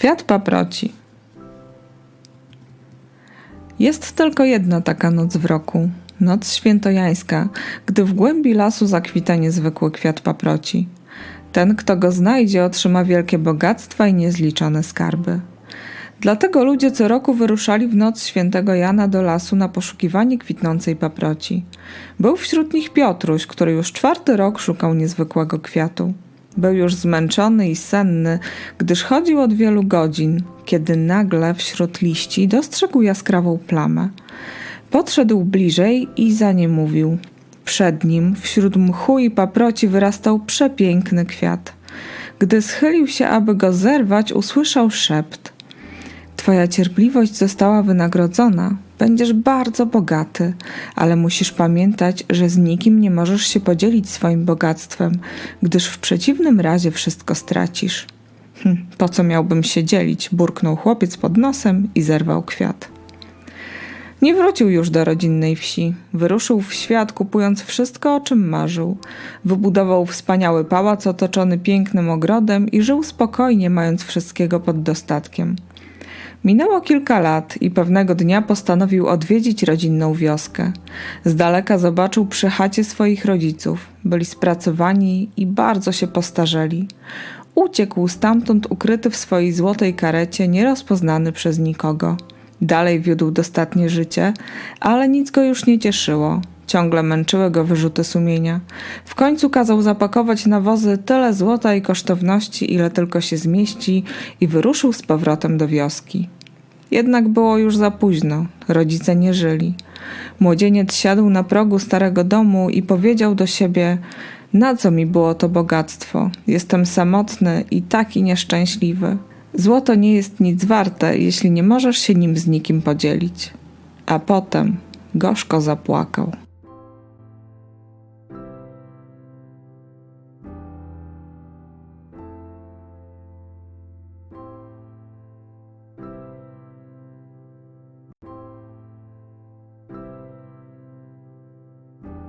Kwiat paproci. Jest tylko jedna taka noc w roku, noc świętojańska, gdy w głębi lasu zakwita niezwykły kwiat paproci. Ten, kto go znajdzie, otrzyma wielkie bogactwa i niezliczone skarby. Dlatego ludzie co roku wyruszali w noc świętego Jana do lasu na poszukiwanie kwitnącej paproci. Był wśród nich Piotruś, który już czwarty rok szukał niezwykłego kwiatu. Był już zmęczony i senny, gdyż chodził od wielu godzin, kiedy nagle wśród liści dostrzegł jaskrawą plamę. Podszedł bliżej i za nie mówił. Przed nim, wśród mchu i paproci, wyrastał przepiękny kwiat. Gdy schylił się, aby go zerwać, usłyszał szept. Twoja cierpliwość została wynagrodzona. Będziesz bardzo bogaty, ale musisz pamiętać, że z nikim nie możesz się podzielić swoim bogactwem, gdyż w przeciwnym razie wszystko stracisz. Hm, po co miałbym się dzielić? burknął chłopiec pod nosem i zerwał kwiat. Nie wrócił już do rodzinnej wsi. Wyruszył w świat, kupując wszystko, o czym marzył. Wybudował wspaniały pałac otoczony pięknym ogrodem i żył spokojnie, mając wszystkiego pod dostatkiem. Minęło kilka lat i pewnego dnia postanowił odwiedzić rodzinną wioskę. Z daleka zobaczył przy chacie swoich rodziców. Byli spracowani i bardzo się postarzeli. Uciekł stamtąd ukryty w swojej złotej karecie, nierozpoznany przez nikogo. Dalej wiódł dostatnie życie, ale nic go już nie cieszyło. Ciągle męczyły go wyrzuty sumienia. W końcu kazał zapakować na wozy tyle złota i kosztowności, ile tylko się zmieści, i wyruszył z powrotem do wioski. Jednak było już za późno, rodzice nie żyli. Młodzieniec siadł na progu starego domu i powiedział do siebie: Na co mi było to bogactwo? Jestem samotny i taki nieszczęśliwy. Złoto nie jest nic warte, jeśli nie możesz się nim z nikim podzielić. A potem gorzko zapłakał.